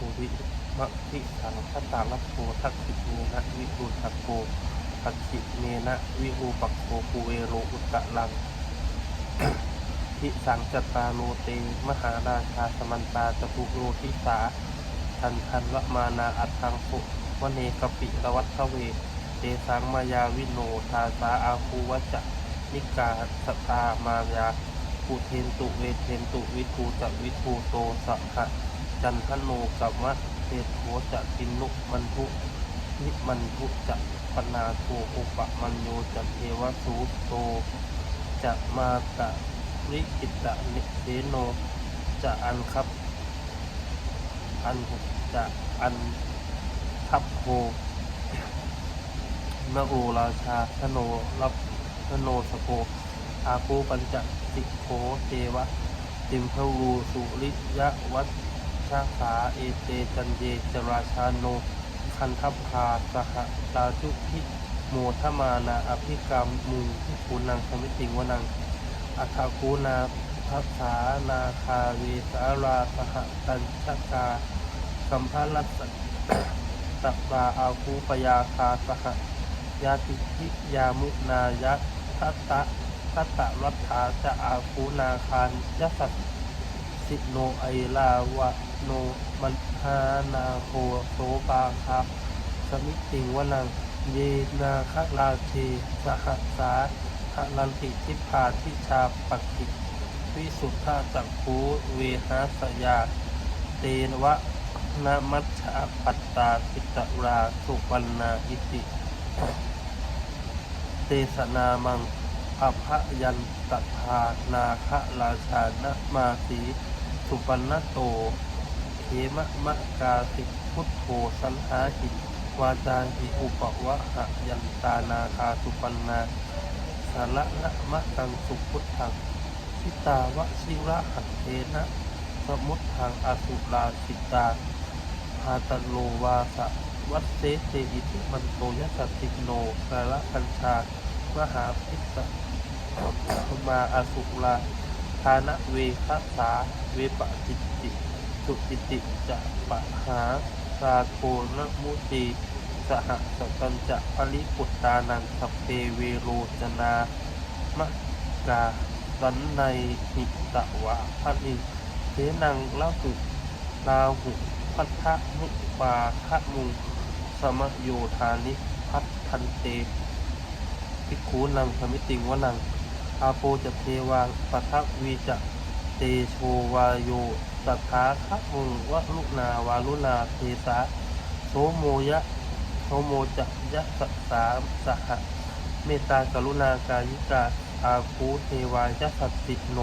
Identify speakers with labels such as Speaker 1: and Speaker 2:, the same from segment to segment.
Speaker 1: ภูริมะพิสังคตาลโภทักษิเนนะวิรุณโกทักษิเนนะวิรูปักโภภูเวโรอุตตะลังทิสังจตาโลเต มหาราชาสมันตาจตุโรทิสาทันทันวมานาอัตถังปุวเนกปิรวัตเว เตสังมายาวิโนทาสาอาคูวจจะนิกาสตามายาภูเทนตุเวเทนตุวิทูจะวิทูโตสะหะ จันทโนกัมมะเทโทจะตินุมันทุนิมันทุจะปนาโทอุปมันโยจะเทวสูโต จะมาตะริกิตะนิเสโน จะอันครับ อันหกจะอันทับโคนโอราชาธโนรับธโนสโกอาภูปัญจสิโคเทวะติมพรูสุริยะวัช ชาสาเอเตจันเยจราชาโน คันทัพพาสหตาจุพิโมทมานาอภิกรรมมุงทิคูนังสมิติงวนัง อัฏฐคูนาทัสานาคาเวสาราสหตัญชกาสัมภารัสตัปาอาคูปยาคาสหยาติทิยามุนายะทัตตะทัตตะรัตถาจะอาคูนาคานยสัสสิโนไอลาวะ โนมันหานาโคโสปาคาสมิติงวนังเยนาคลาเทสหสาหลันติทิพาทิชาปักกิวิสุทธาจักคูเวหาสยา เตนวะนามัชชาปัตตาสิตราสุวรรณาอิติเตสนามังอภยันตถานาคะราชานะมาสีสุปรรณโต มะมะกาสิพุทโธสันหาหิวาจาหิอุปวะหะยันตานาคาสุปันนาสาระนะมะกังสุพุทธังทิตาวะชิระหัตเทนะสมุททางอสุราสิตาพาตโลวาสะวัดเสเตอิติมันโตยสติโนสาระกัญชามหาพิสะมาอสุราทานะเวคสาเวปจิตติ สุจิติจะปะหาสาโทนมุตีสหสกันจะปริปุตตานังสเพเวโรจนามะกาสันในหิตะวะพันิเสนังล่าสุลาหุพัทธะมุปาคะมุงสมโยธานิพัทธันเตภิกขุนังสมิติงวนังอาโปจะเทวาปัทวีจะเตโชวาโย สัทธาคะมุงวะลุนาวาลุนาเทสาโสโมยะโสโมจะยะสัสสาสหะเมตตากรุณากายิกาอาภูเทวายะสัตติโน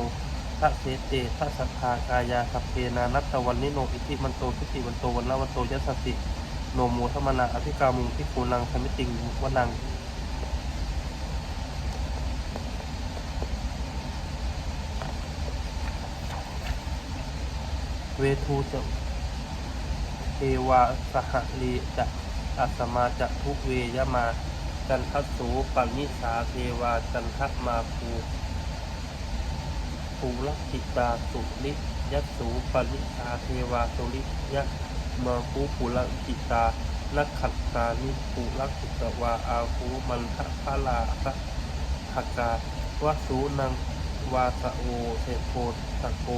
Speaker 1: ทะเสเตทะสัทธากายาสัพเพนานัตวันนิโนอิติมันโตทิติวันโตวันละวันโตยะสัตติโนโมธรรมนาอภิกามุงทิคูนังสมิติงวนัง เวทูจะเทวาสหลีจะอัสมาจะทุเวยมา จันทสูปนิสาเทวาจันทมาภูภูลกิตาสุริยัสูปนิสาเทวาสุริยะมาภูภูลกิตาลักขัตตานิภูลกิตวาอาภูมันทะพะลาสะทกาวสูนังวาสโอเทโพตะโก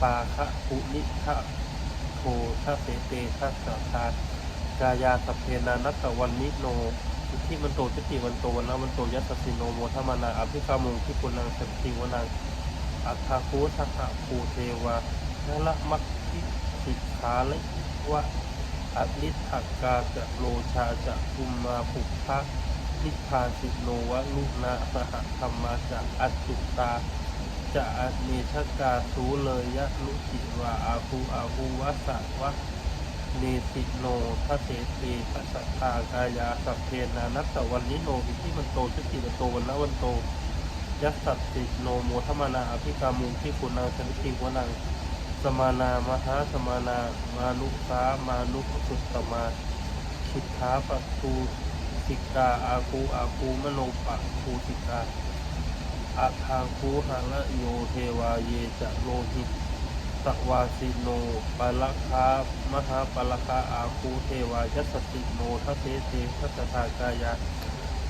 Speaker 1: ปาคะปุนิทะโททะเสเตทะสะทากายาสพเพนานัตตวันนิโนอิทิมันโตทิติวันโตวันละวันโตยัสสิโนโมทมานาอภิกามุงทิปุนังสติวนังอัฏฐาคูสัหะภูเทวานละมัคคิสิกขาลิวะอนิทักกาจะโลชาจะกุมมาภุพะนิพพาสิโนวะลุนาสหธรรมาจะอัจจุตา จะอเนชกาสูเลยยะลุจิวาอาภูอาภูวะสะวะเนติโนทะเสเตทะสัทากายาสัพเพนานัตตวันนิโนอิทิมันโตทิติวันโตวันละวันโตยัสสัตติโนโมทมานาอภิกามุที่ปุนังสนิติวนังสมานามหาสมานามานุสามานุสุตตมาคิทธาปัตูสิกาอาคูอาคูมโนปะคูสิกา อาทางคูหะละโยเทวาเยจะโลหิตสวาสิโนปะละคามหาปะละคาอาคูเทวายัสติโนทัเทเตทัสทากายา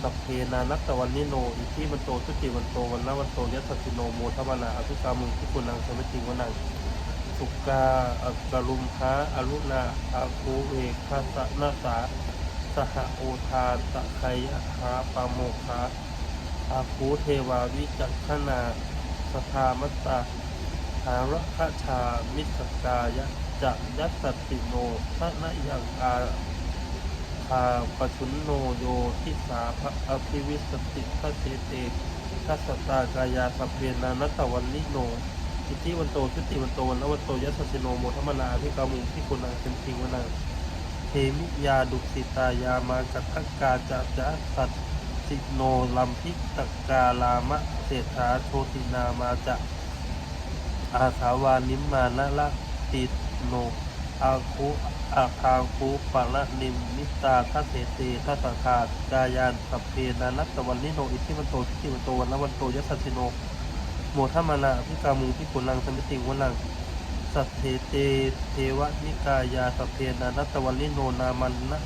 Speaker 1: สัพเพนานัตวันนิโน อิทิมันโตสุติวันโตวันละวันโตยัสสิโนโมทวนาอภิกามุงที่คุณนังสมิติวนังสุกาอักกรุมหาอรุณาอาคูเอคาสนาสาสหโอทาตะไคยหาปาโมคา อาคูเทวาวิจักขนาสทามัตตาหาระคชามิสกายะจะยัสติโนทะนะยังอาภาปชุนโนโยทิสาภะอภิวิสติทัเสเตทัสตากายาสพเพนานัตตวันนิโนอิทิวันโตชุติวันโตวันละวันโตยัสสิโนโมทมนาพิกามุงที่คุณนางเป็นจริงวนาเทมิยาดุสิตายามากัตถกาจะจะสัต สิโนลัมพิตกาลามะเศรษฐาโชตินามาจะอาสาวานิมมานะละติโนอาคุอาคาคุปะละนิมนิตาทัเสเตทัสสะคากายานสัพเพนานัตตวันนิโนอิทิวันโตทิติวันโตวันละวันโตยัสสสิโนโมทมานาพิกามุงพิกุลังสมิติงวนังสัทเทเตเทวนิกายาสัพเพนานัตตวันลิโนนามันนะ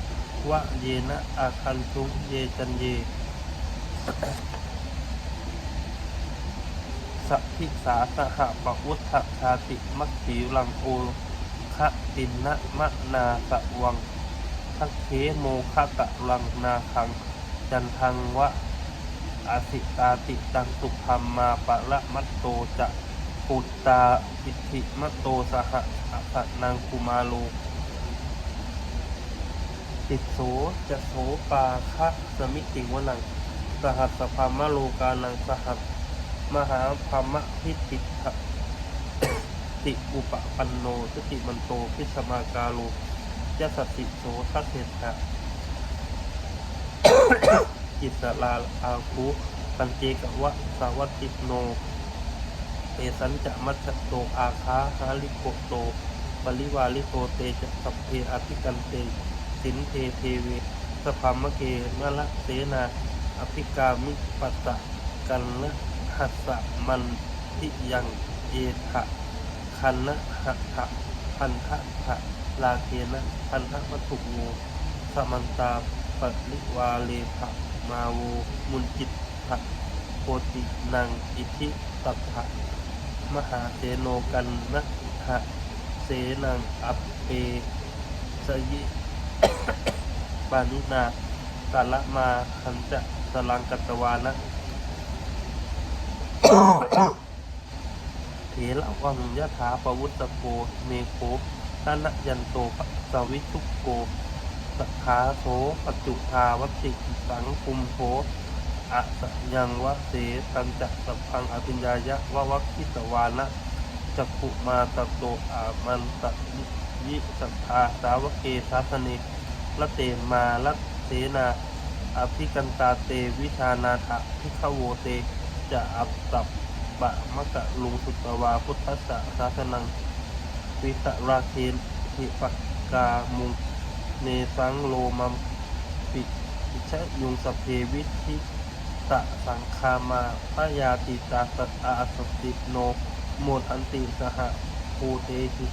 Speaker 1: วะเยนะอาคันตุเยจันเย สัพพิสาสหปวุฒชาติมัคขีลังโอคะตินนะมะนาสวังทักเคโมคะกะลังนาคัง จันทังวะอาสิตาติตังสุธรรมมาปะละมัตโตจะปุตตาอิทธิมัตโตสหอัสนังคุมาโลติโสจะโสปาคะสมิติวนัง สหัสสภามโลกานังสหัสมหาภามะพิติขะติอุปปันโนสติมันโตพิสมากาโลยสสติโสทัสเสถะอิสลาอาคุปัญเจกวะสาวัติโนเอสันจะมัจโตอาคาหาลิโกโตปริวาลิโตเตจะสัพเพอภิกันเตสินเทเทเวสภามะเกมะละเสนา อภิกามิปัสสะกันนะหัสสะมันทิยังเอทะคันนะหัตถะพันทะทะลาเกนะพันทะวัตถุโวสมันตาปริวาเลภะมาโวมุนจิตภะโพตินังอิทิตัพะมหาเสโนกันนะหะเสนังอัปเปสยิปานินากาละมาคันจะ สลังกัตวานะเถระวังยะถาปวุตตโก เมโคทนะยันโตปสวิทุโกสัทธาโสปัจจุทาวัตติสังคุมโสอะสยังวะเสตันจะสัพพังอภิญญายะวะวัคคิตวานะจักขุมาตโตอามันตยิยิสัทธาสาวกเกสาสเนละเตมาละเสนา อภิกันตาเตวิชานาถะพิขโวเต จะอับสับบะมะกะลุงสุตวาพุทธัสสะสาสนัง วิตราเคนหิปกกามุง เนสังโลมัมปิอิชะยุงสพเพวิธิตะสังคามาพยาติตาสตอาสติโนโมทันติสหภูเตหิ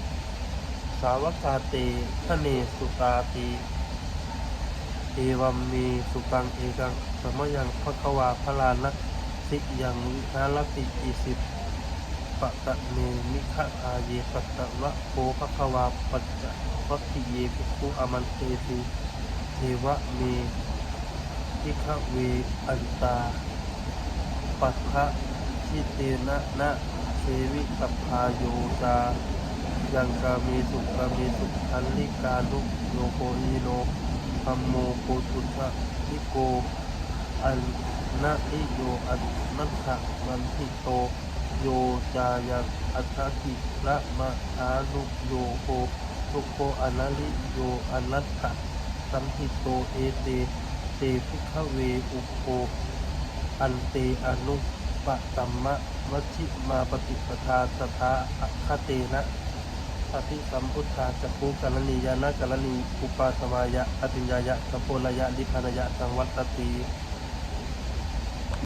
Speaker 1: สาวกาเตทะเนสุตาตี เอวัมมีสุตังเอกังสมยังพะคะวาพลานะสิยังวิหารติอิสิตปะตะเนมิขะอาเยปัตตะวะโภภควาปัจจะวัคคิเยภิกขุอามันเตติเทวะเมทิขเวอันตาปัทะชิเตนะนะเทวิสัพพาโยตายังกาเมสุกาเมสุอันลิกาลุโลโกอีโน พัมโมโกตุทะนิโก อันนะอิโยอันนัทธะมันทิโต โยจายังอัฏฐกิละมะอานุโยโคทุโคอนาลิโยอนัตถะสัมพิโตเอเตเตพิขเวอุโคอันเตอนุปะตัมมะวชิมาปฏิปทาสถาอัคคเตนะ สติสัมพุทธาจักขุกรณียานะกรณีอุปาสมายะอติญญายะสพโพลยะลิพานายะสังวัตติ